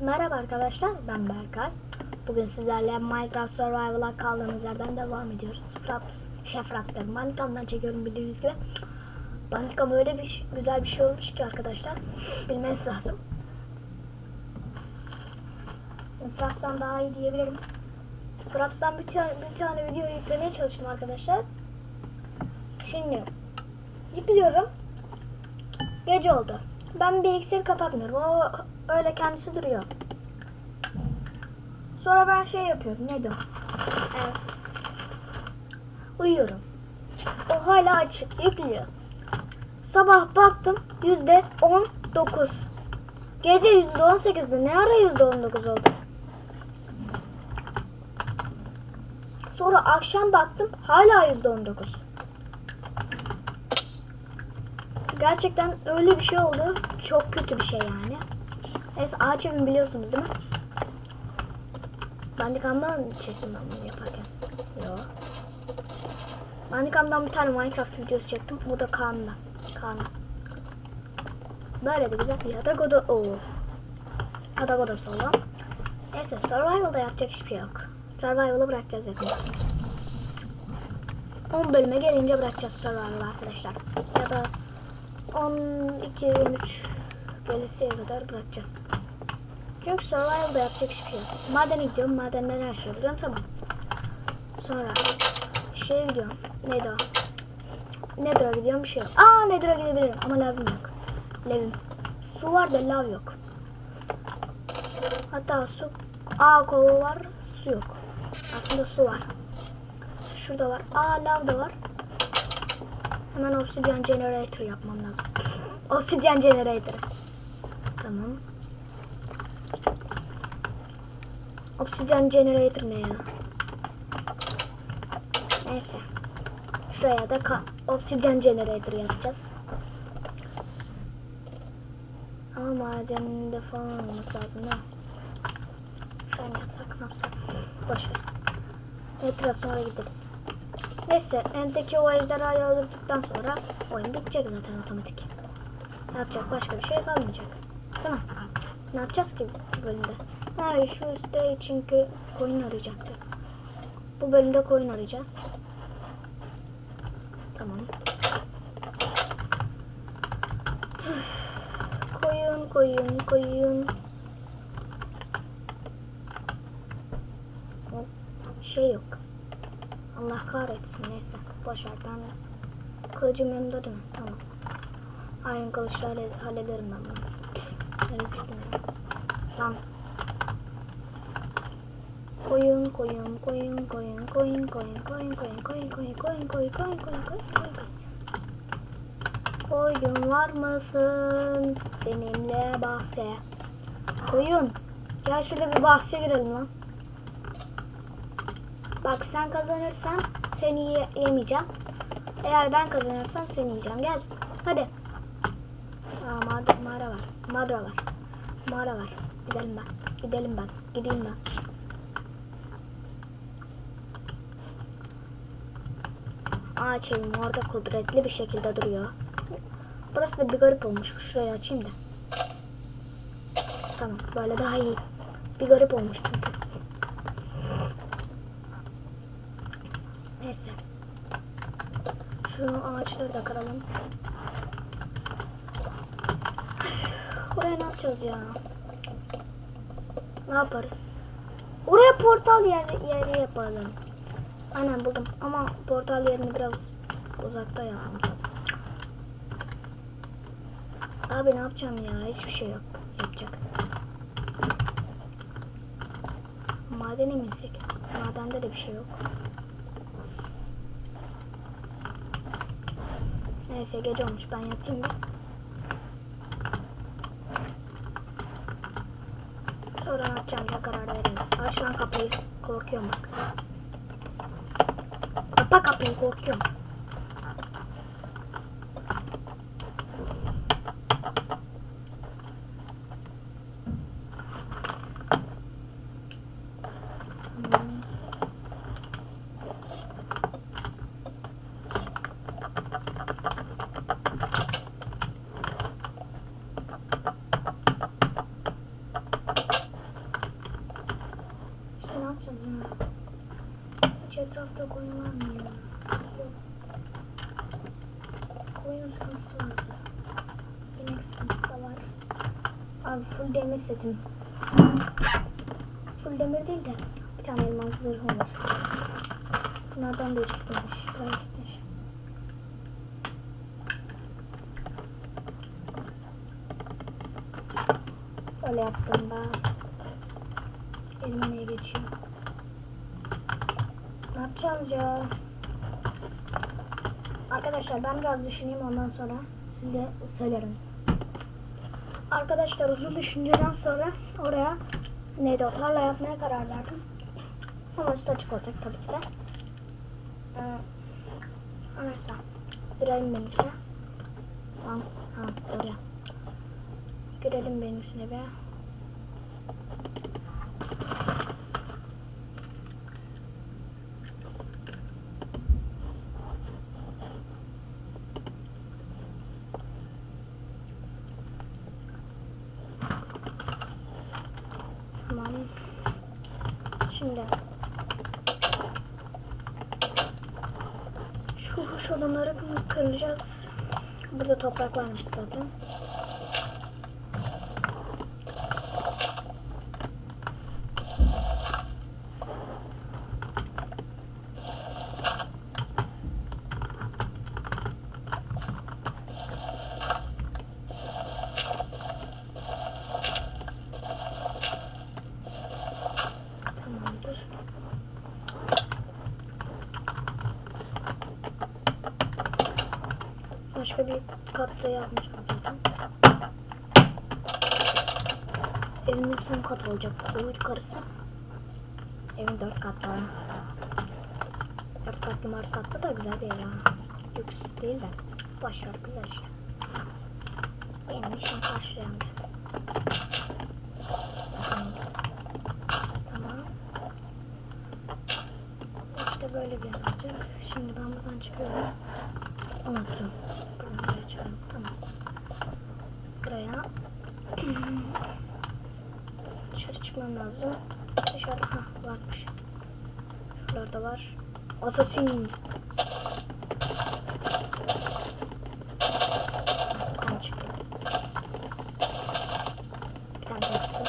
Merhaba arkadaşlar, ben Berkay. Bugün sizlerle Minecraft Survival'a kaldığımız yerden devam ediyoruz. Fraps, şey Fraps diyorum. Bandicam'dan çekiyorum bildiğiniz gibi. Bandicam öyle bir güzel bir şey olmuş ki arkadaşlar. Bilmeniz lazım. Fraps'tan daha iyi diyebilirim. Fraps'tan bir tane, bir tane video yüklemeye çalıştım arkadaşlar. Şimdi yüklüyorum. Gece oldu. Ben bilgisayarı kapatmıyorum. O öyle kendisi duruyor. Sonra ben şey yapıyorum. Neydi o? Evet. Uyuyorum. O hala açık. Yüklüyor. Sabah baktım. Yüzde on dokuz. Gece yüzde on sekizdi. Ne ara yüzde on dokuz oldu? Sonra akşam baktım. Hala yüzde on dokuz. Gerçekten öyle bir şey oldu. Çok kötü bir şey yani. Neyse ağaç evim biliyorsunuz değil mi? Bandicam'dan çektim ben bunu yaparken. Yo. Bandicam'dan bir tane Minecraft videosu çektim. Bu da Kaan'da. Kaan'da. Böyle de güzel bir yatak oda. Oo. Yatak odası olan. Neyse Survival'da yapacak hiçbir şey yok. Survival'ı bırakacağız yakında. 10 bölüme gelince bırakacağız Survival'ı arkadaşlar. Ya da 12 13 gelesiye kadar bırakacağız. Çünkü survival'da yapacak hiçbir şey yok. Madene gidiyorum. Madenden her şeyi buluyorum. Tamam. Sonra şeye gidiyorum. Neydi o? Nether'a gidiyorum. Bir şey yok. Aa Nether'a gidebilirim. Ama lavım yok. Lavım. Su var da lav yok. Hatta su... Aa kova var. Su yok. Aslında su var. Su şurada var. Aa lav da var. Hemen obsidian generator yapmam lazım. Obsidian generator. Tamam. Obsidian generator ne ya? Neyse. Şuraya da obsidian generator yapacağız. Ama madeninde falan olması lazım değil mi? Şu yapsak ne yapsak? Boş ver. Evet biraz sonra gideriz. Neyse endeki o ejderhayı öldürdükten sonra oyun bitecek zaten otomatik. Yapacak başka bir şey kalmayacak. Tamam. Ne yapacağız ki bu bölümde? Ha şu üstte çünkü koyun arayacaktık. Bu bölümde koyun arayacağız. Tamam. koyun koyun koyun. Şey yok. Allah kahretsin neyse. Boş ver ben kılıcım yanımda değil mi? Tamam. Iron kılıçla halle- hallederim ben bunu. Lan. Koyun koyun koyun koyun koyun koyun koyun koyun koyun koyun koyun koyun koyun koyun koyun koyun Koyun var mısın? Benimle bahse. Koyun. Gel şurada bir bahse girelim lan. Bak sen kazanırsan seni ye- yemeyeceğim. Eğer ben kazanırsam seni yiyeceğim. Gel. Hadi. Mağara, var. Mağara var. Gidelim ben. Gidelim ben. Gideyim ben. Ağaç evim orada kudretli bir şekilde duruyor. Burası da bir garip olmuş. Şurayı açayım da. Tamam. Böyle daha iyi. Bir garip olmuş çünkü. Neyse. Şu ağaçları da kıralım. Oraya ne yapacağız ya? Ne yaparız? Oraya portal yer, yeri yapalım. Aynen buldum ama portal yerini biraz uzakta yapmam lazım. Abi ne yapacağım ya? Hiçbir şey yok. Yapacak. Madene mi insek? Madende de bir şey yok. Neyse gece olmuş ben yatayım bir. Sonra ne karar veririz. Aç lan kapıyı. Korkuyorum bak. Kapa kapıyı korkuyorum. Tamam. Etrafta koyun var mı ya? Yok. Koyun sıkıntısı vardı. İnek sıkıntısı da var. Abi full demir setim. Full demir değil de bir tane elmas zırhı olur. Bunlardan da çıkmamış. Fark etmiş. Öyle yaptım ben. Elime geçiyor? Ne yapacağız ya? Arkadaşlar ben biraz düşüneyim ondan sonra size söylerim. Arkadaşlar uzun düşünceden sonra oraya neydi o tarla yapmaya karar verdim. Ama üstü açık olacak tabii ki de. Ee, neyse. Girelim benimkisine. Tamam. Ha, oraya. Girelim benimkisine be. Tamam. Şimdi şu huş olanları kıracağız. Burada toprak varmış zaten. Başka bir katta yapmayacağım zaten. Evimin son katı olacak. Bu yukarısı. Evin dört katlı. Dört katlı mart katlı da güzel bir ev ha. Lüks değil de. Boş ver güzel işte. Benim işim. Bakalım. Tamam. İşte böyle bir yer olacak. Şimdi ben buradan çıkıyorum. Unuttum. Buraya çıkıyorum. Tamam. Buraya dışarı çıkmam lazım. Dışarıda ha varmış. Şuralarda var. Assassin. Bir tane çıktı. Bir tane daha çıktı.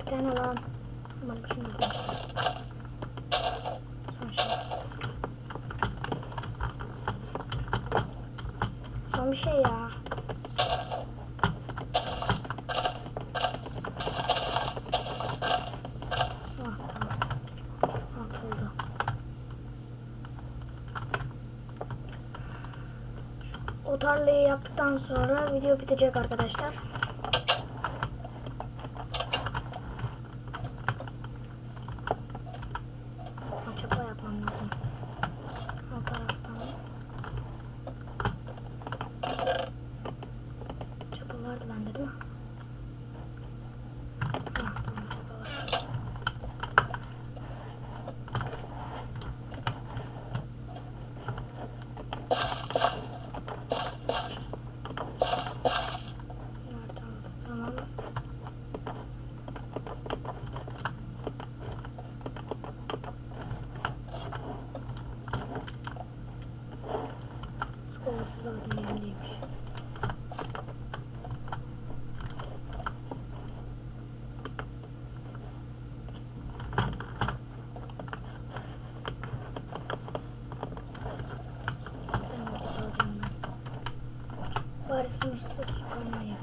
Bir tane lan. Umarım şimdi buradan çıkar. Son şey. Son bir şey ya. Ah. O tarlayı yaptıktan sonra video bitecek arkadaşlar. Sınırsız olmayı